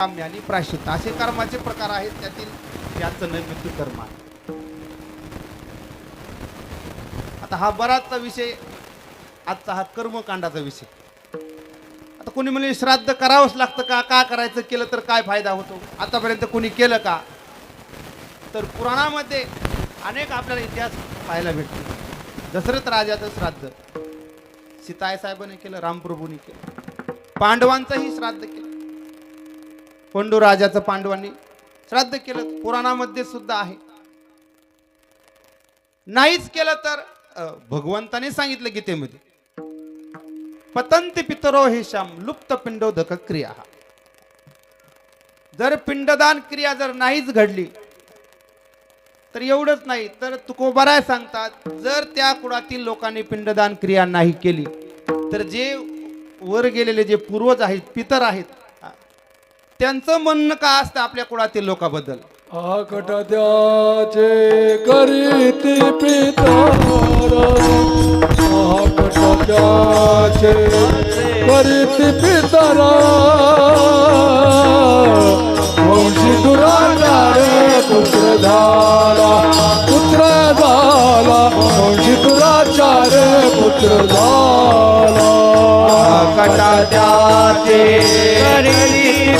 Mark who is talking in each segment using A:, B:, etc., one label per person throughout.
A: काम्य आणि प्राश्चित असे कर्माचे प्रकार आहेत त्यातील याचं नैमित्य कर्म आहे. आता हा बराचसा विषय आजचा हा कर्मकांडाचा विषय. आता कोणी म्हणजे श्राद्ध करावंच लागतं का? का करायचं? केलं तर काय फायदा होतो? आतापर्यंत कोणी केलं का? तर पुराणामध्ये अनेक आपल्याला इतिहास पाहायला भेटतो. दशरथ राजाचं श्राद्ध. सीताय साहेबांनी केलं रामप्रभूंनी केलं. पांडवांचंही श्राद्ध केलं. पंडू राजाचं पांडवांनी श्राद्ध केलं. पुराणामध्ये सुद्धा आहे. नाहीच केलं तर भगवंताने सांगितलं गीतेमध्ये पतंत पितरो हे श्याम लुप्त पिंडोदक क्रिया. जर पिंडदान क्रिया जर नाहीच घडली तर एवढंच नाही तर तुकोबाराय सांगतात जर त्या कुळातील लोकांनी पिंडदान क्रिया नाही केली तर जे वर गेलेले जे पूर्वज आहेत पितर आहेत त्यांचं म्हणणं का असतं आपल्या कुळातील लोकांबद्दल?
B: करीती पितार करीती पितार वंशी वंशी दुराचार झाला
C: कटाद्याचे करीती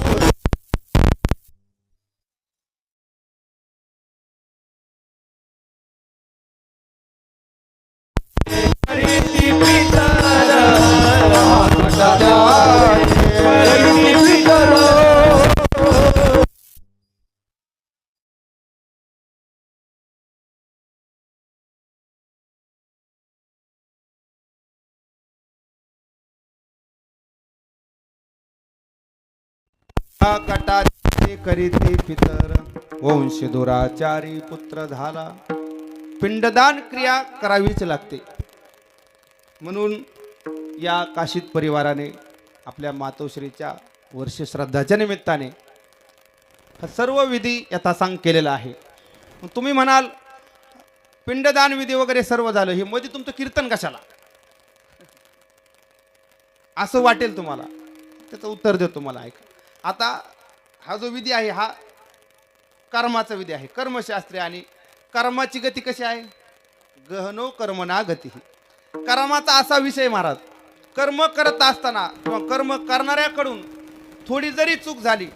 A: कटाचे करीती पितर. वंश दुराचारी पुत्र झाला. पिंडदान क्रिया करावीच लागते. म्हणून या काशीत परिवाराने आपल्या मातोश्रीच्या वर्ष श्रद्धाच्या निमित्ताने हा सर्व विधी यथासांग केलेला आहे. तुम्ही म्हणाल पिंडदान विधी वगैरे सर्व झालं हे मध्ये तुमचं कीर्तन कशाला? असं वाटेल तुम्हाला. त्याचं उत्तर देतो मला ऐका. आता हा जो विधी आहे हा कर्माचा विधी आहे. कर्मशास्त्री आणि कर्माची गती कशी आहे? गहनो कर्मना गती कर्माचा असा विषय महाराज कर्म करत असताना किंवा कर्म करणाऱ्याकडून थोडी जरी चूक झाली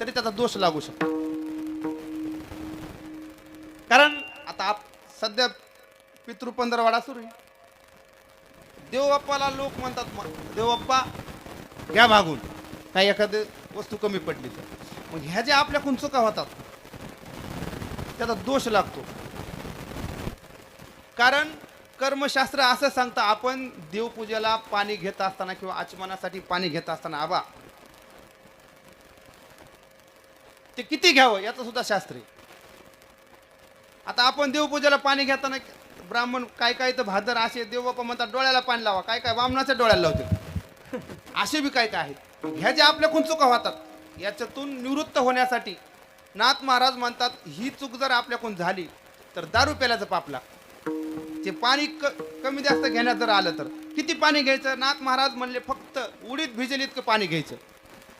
A: तरी त्याचा दोष लागू शकतो. कारण आता आप सध्या पितृपंधरवाडा सुरू आहे. देवबाप्पाला लोक म्हणतात मग देवबाप्पा घ्या भागून. काही एखादं वस्तू कमी पडली तर. मग ह्या ज्या आपल्याकडून चुका होतात? त्याचा दोष लागतो. कारण कर्मशास्त्र असं सांगतं आपण देवपूजेला पाणी घेत असताना किंवा आचमनासाठी पाणी घेत असताना आबा ते किती घ्यावं याचं सुद्धा शास्त्र आहे. आता आपण देवपूजेला पाणी घेताना ब्राह्मण काय काय तर भादर असे देवबापा म्हणतात डोळ्याला पाणी लावा. काय काय वामनाच्या डोळ्याला लावते असे बी काय काय आहेत. ह्या ज्या आपल्याकडून चुका होतात याच्यातून निवृत्त होण्यासाठी नाथ महाराज म्हणतात ही चूक जर आपल्याकडून झाली तर दारू प्यायलाचं पापला ते पाणी क कमी जास्त घेण्यात जर आलं तर किती पाणी घ्यायचं? नाथ महाराज म्हणले फक्त उडीत भिजेल इतकं पाणी घ्यायचं.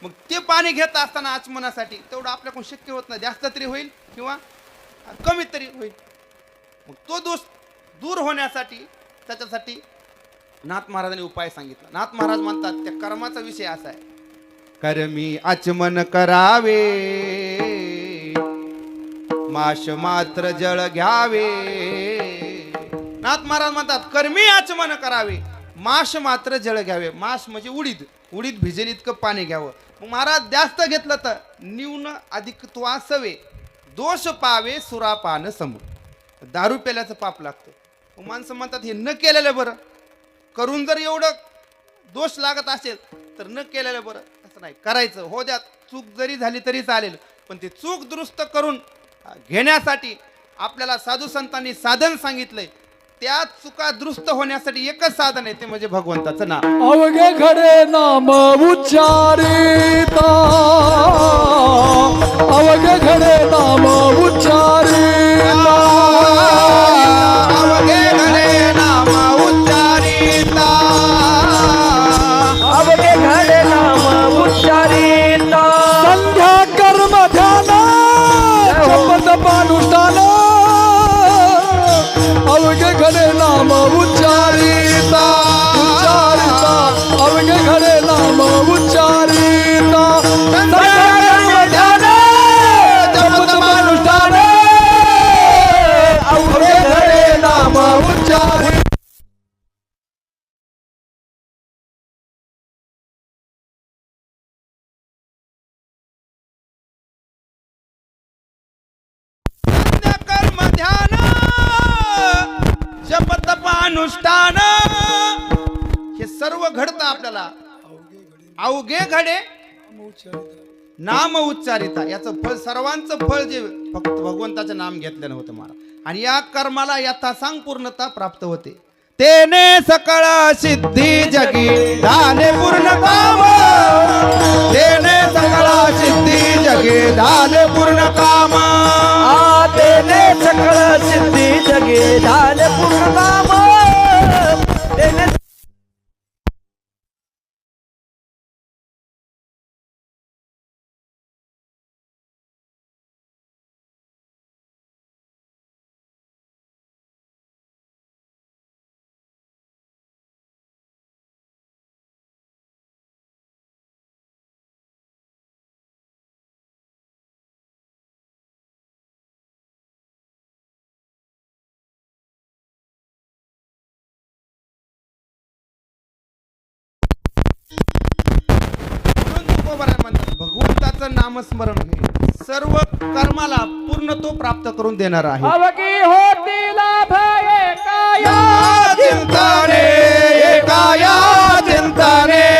A: मग ते पाणी घेत असताना आचमनासाठी तेवढं आपल्याकडून शक्य होत नाही. जास्त तरी होईल किंवा कमी तरी होईल. मग तो दोष दूर होण्यासाठी त्याच्यासाठी नाथ महाराजांनी उपाय सांगितला. नाथ महाराज म्हणतात त्या कर्माचा विषय असा आहे. कर्मी आचमन करावे. माश मात्र जळ घ्यावे. नाथ महाराज म्हणतात कर्मी आचमन करावे. माश मात्र जळ घ्यावे. माश म्हणजे उडीद. उडीद भिजेल इतकं पाणी घ्यावं. मग महाराज जास्त घेतलं तर न्यून अधिक सवे दोष पावे सुरापान सम दारू पेल्याचं पाप लागतं. माणसं म्हणतात हे न केलेलं बरं. करून जर एवढं दोष लागत असेल तर न केलेलं बरं. नाही करायचं. हो द्या चूक जरी झाली तरी चालेल पण ते चूक दुरुस्त करून घेण्यासाठी आपल्याला साधू संतांनी साधन सांगितलंय. त्या चुका दुरुस्त होण्यासाठी एकच साधन आहे ते म्हणजे भगवंताचं नाव
B: अवघे
A: घडे नाम उच्चारिता.
C: अवघे
B: खडे नाम उच्चारिता. नाम जपत
A: अनुष्ठान. हे सर्व घडतं आपल्याला. अवघे घडे. नाम उच्चारिता. याचं फळ सर्वांचं फळ जे फक्त भगवंताचं नाम घेतल्यानं होतं मला आणि या कर्माला यथा सांग पूर्णता प्राप्त होते. तेने सकळ सिद्धी जगी. झाले पूर्ण काम. तेने सकळ सिद्धी जगी. झाले पूर्ण काम.
C: आतेने सकळ सिद्धी जगे. झाले पूर्ण काम.
A: भगवंताचं नामस्मरण हे सर्व कर्माला पूर्णत्व प्राप्त करून देणार आहे.
C: अवघी होती लाभ एकाया.
A: चिंताने एकाया चिंताने.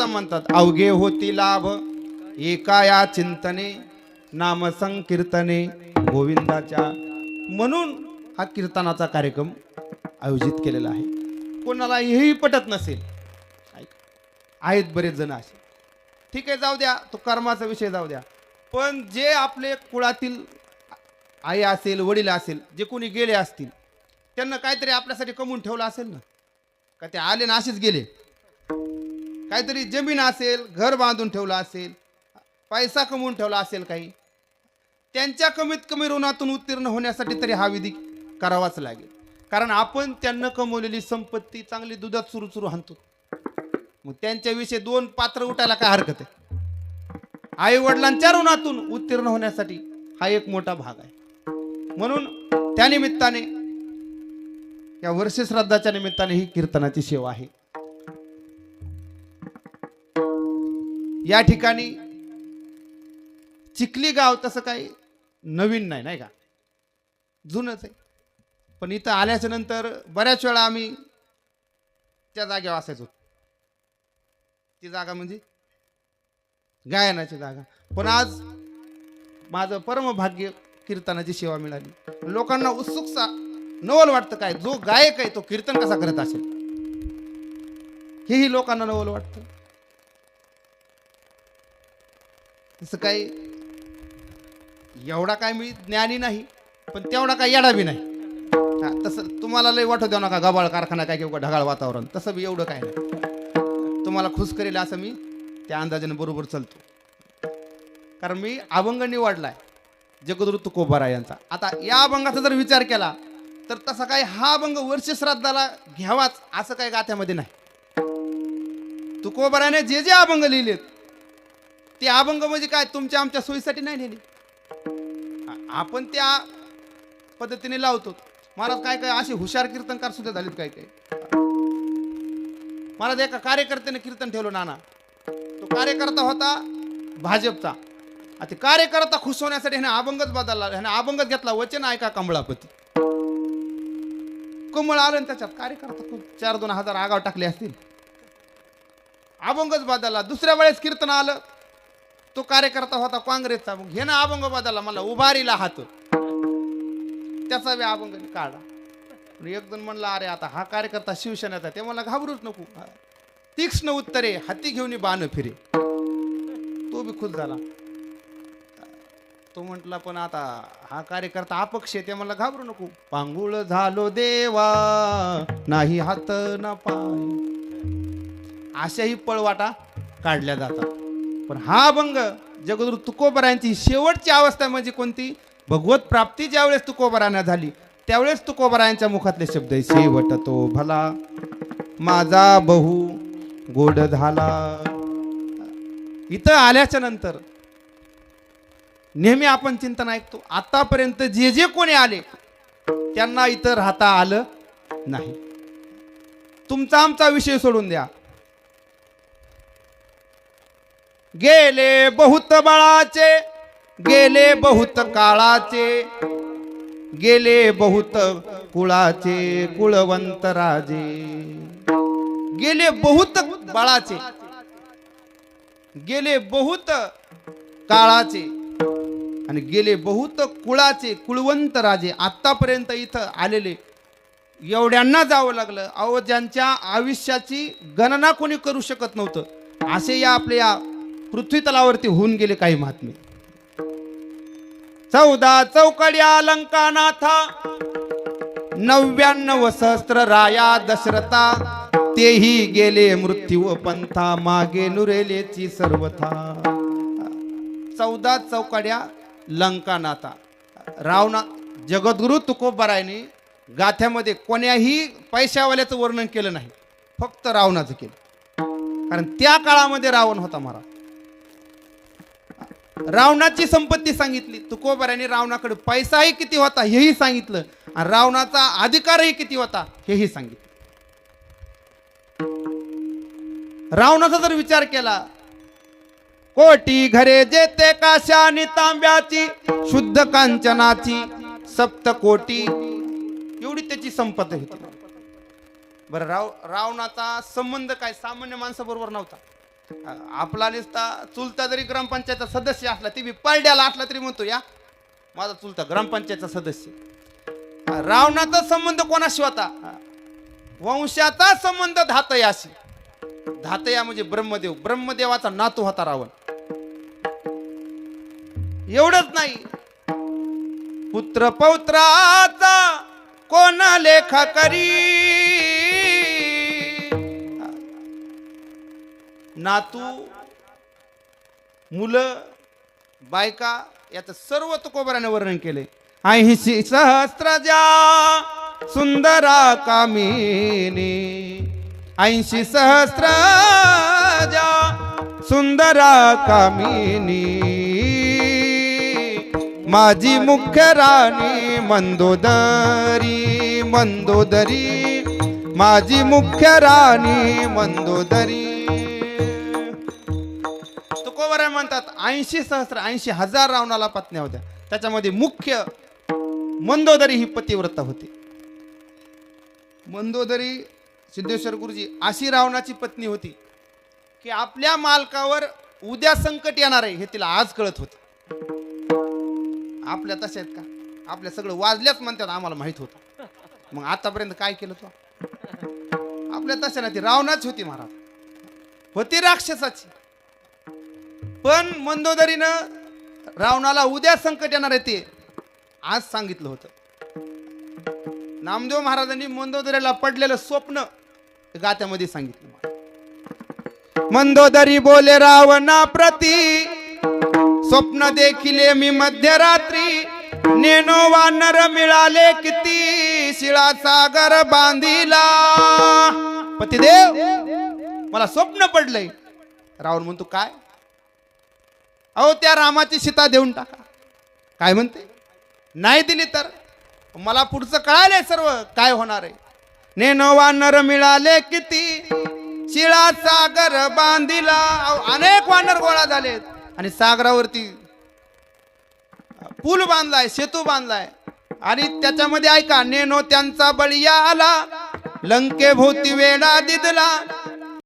A: सुद्धा म्हणतात. अवघे होती लाभ. एका या चिंतने नाम संकीर्तने गोविंदाच्या. म्हणून हा कीर्तनाचा कार्यक्रम आयोजित केलेला आहे. कोणाला हेही पटत नसेल. आहेत बरेच जण असे. ठीक आहे जाऊ द्या. तो कर्माचा विषय जाऊ द्या. पण जे आपले कुळातील आई असेल वडील असेल जे कोणी गेले असतील त्यांना काहीतरी आपल्यासाठी कमवून ठेवलं असेल ना? का ते आले ना असेच गेले? काहीतरी जमीन असेल घर बांधून ठेवलं असेल पैसा कमवून ठेवला असेल काही त्यांच्या कमीत कमी ऋणातून उत्तीर्ण होण्यासाठी तरी हा विधी करावाच लागेल. कारण आपण त्यांना कमवलेली संपत्ती चांगली दुधात सुरू सुरू हाणतो. मग त्यांच्याविषयी दोन पात्र उठायला काय हरकत आहे? आई वडिलांच्या ऋणातून उत्तीर्ण होण्यासाठी हा एक मोठा भाग आहे. म्हणून त्या निमित्ताने या वर्षश्राद्धाच्या निमित्ताने ही कीर्तनाची सेवा आहे. या ठिकाणी चिखली गाव तसं काही नवीन नाही नाही का? जुनच आहे. पण इथं आल्याच्यानंतर बऱ्याच वेळा आम्ही त्या जागेवर असायचो. ती जागा म्हणजे गायनाची जागा. पण आज माझं परमभाग्य कीर्तनाची सेवा मिळाली. लोकांना उत्सुकता नवल वाटतं काय? जो गायक आहे तो कीर्तन कसा करत असेल? हेही लोकांना नवल वाटतं. तसं काही एवढा काय मी ज्ञानी नाही पण तेवढा काय येडा बी नाही. हा तसं तुम्हाला लय वाटू देऊ नका गबाळ कारखाना काय किंवा ढगाळ वातावरण तसं बी एवढं काय नाही. तुम्हाला खुश करेल असं मी त्या अंदाजाने बरोबर चालतो. कारण मी अभंग निवडलाय जगदृत तुकोबारा यांचा. आता या अभंगाचा जर विचार केला तर तसा काय हा अभंग वर्ष श्राद्धाला घ्यावाच असं काही गाथ्यामध्ये नाही. तुकोबाराने जे जे अभंग लिहिलेत ते अभंग म्हणजे काय? तुमच्या आमच्या सोयीसाठी नाही नेली. आपण त्या पद्धतीने लावतो. महाराज काय काय असे हुशार कीर्तनकार सुद्धा झालेत काय काय? महाराज एका कार्यकर्त्याने कीर्तन ठेवलं नाना. तो कार्यकर्ता होता भाजपचा. आता ते कार्यकर्ता खुश होण्यासाठी ह्याने अभंगच बदलला. ह्याने अभंगच घेतला. वचन ऐका कमळापती. कमळ आलं त्याच्यात कार्यकर्ता खूप चार दोन हजार आगाव टाकले असतील. अभंगच बदलला. दुसऱ्या वेळेस कीर्तन आलं. तो कार्यकर्ता होता काँग्रेसचा. मग हे ना अभंग बदलला मला उभारीला हात. त्याचा बी अभंग काढा एक जण म्हणला अरे आता हा कार्यकर्ता शिवसेनेचा ते मला घाबरूच नको. तीक्ष्ण उत्तरे हाती घेऊन बाण फिरे. तो बी खुश झाला. तो म्हटला पण आता हा कार्यकर्ता अपक्ष आहे. ते मला घाबरू नको. पांगुळ झालो देवा नाही हात ना पाय. अशाही पळवाटा काढल्या जातात. पण हा अभंग जगदुरु तुकोबरायांची शेवटची अवस्था म्हणजे कोणती? भगवत प्राप्ती ज्यावेळेस तुकोबरांना झाली त्यावेळेस तुकोबरायांच्या मुखातले शब्द आहे, शेवट तो भला माझा बहु गोड झाला. इथं आल्याच्यानंतर नेहमी आपण चिंतन ऐकतो आतापर्यंत जे जे कोणी आले त्यांना इथं राहता आलं नाही. तुमचा आमचा विषय सोडून द्या. गेले बहुत बळाचे गेले बहुत काळाचे गेले बहुत कुळाचे कुळवंत राजे. गेले बहुत बळाचे गेले बहुत काळाचे आणि गेले बहुत कुळाचे कुळवंत राजे आतापर्यंत इथं आलेले. एवढ्यांना जावं लागलं. अहो ज्यांच्या आयुष्याची गणना कोणी करू शकत नव्हतं. असे या आपल्या पृथ्वी तलावरती होऊन गेले काही महात्मे. चौदा चौकड्या लंकानाथा नव्याण्णव सहस्त्र राया दशरथा तेही गेले मृत्यू पंथा मागे नुरेलेची सर्वथा. चौदा चौकड्या लंकानाथा. रावणा जगद्गुरु तुकोबरायने गाथ्यामध्ये कोण्याही पैशावाल्याचं वर्णन केलं नाही. फक्त रावणाचं केलं. कारण त्या काळामध्ये रावण होता महाराज. रावणाची संपत्ती सांगितली. तुकोबराने रावणाकडे पैसाही किती होता हेही सांगितलं. आणि रावणाचा अधिकारही किती होता हेही सांगितलं. रावणाचा जर विचार केला कोटी घरे जेते काशानी तांब्याची शुद्ध कांचनाची सप्त कोटी एवढी त्याची संपत्ती होती. बरं राव रावणाचा संबंध काय? सामान्य माणसाबरोबर नव्हता. आपला नुसता चुलता जरी ग्रामपंचायतचा सदस्य असला ती बी पलड्याला असला तरी म्हणतो या माझा चुलता ग्रामपंचायतचा सदस्य. रावणाचा संबंध कोणाशी होता? वंशाचा संबंध धातयाशी. धातया म्हणजे ब्रह्मदेव. ब्रह्मदेवाचा नातू होता रावण. एवढंच नाही. पुत्र पौत्राचा कोण लेखा करी नातू मुलं बायका याचं सर्व तुकोबराने वर्णन केले. ऐंशी सहस्त्रजा सुंदरा कामिनी. ऐंशी सहस्त्रजा सुंदरा कामिनी. माझी मुख्य राणी मंदोदरी मंदोदरी. माझी मुख्य राणी मंदोदरी. म्हणतात ऐंशी सहस्र ऐंशी हजार रावणाला पत्न्या होत्या. त्याच्यामध्ये मुख्य मंदोदरी ही पतिव्रता होती. मंदोदरी सिद्धेश्वर गुरुजी अशी रावणाची पत्नी होती की आपल्या मालकावर उद्या संकट येणार आहे हे तिला आज कळत होत. आपल्या तशा आहेत का? आपल्या सगळं वाजल्याच म्हणतात आम्हाला माहीत होतं. मग आतापर्यंत काय केलं तो? आपल्या तशा ना ती रावणाच होती महाराज. होती राक्षसाची. पण मंदोदरीनं रावणाला उद्या संकट येणार आहे ते आज सांगितलं होतं. नामदेव महाराजांनी मंदोदरीला पडलेलं स्वप्न गात्यामध्ये सांगितलं मंदोदरी बोले रावणा प्रती स्वप्न देखिले मी मध्यरात्री नेनो वानर मिळाले किती शिळा सागर बांधिला. पतिदेव मला स्वप्न पडलंय. रावण म्हणतो काय? अहो त्या रामाची सीता देऊन टाका. काय म्हणते? नाही दिली तर? मला पुढचं कळालंय सर्व काय होणार आहे? नेनो वानर मिळाले किती? शिळा सागर बांधिला. अहो, अनेक वानर गोळा झालेत. आणि सागरावरती पूल बांधलाय सेतू बांधलाय. आणि त्याच्यामध्ये ऐका नेनो त्यांचा बळिया आला. लंके भोवती वेडा दिदला.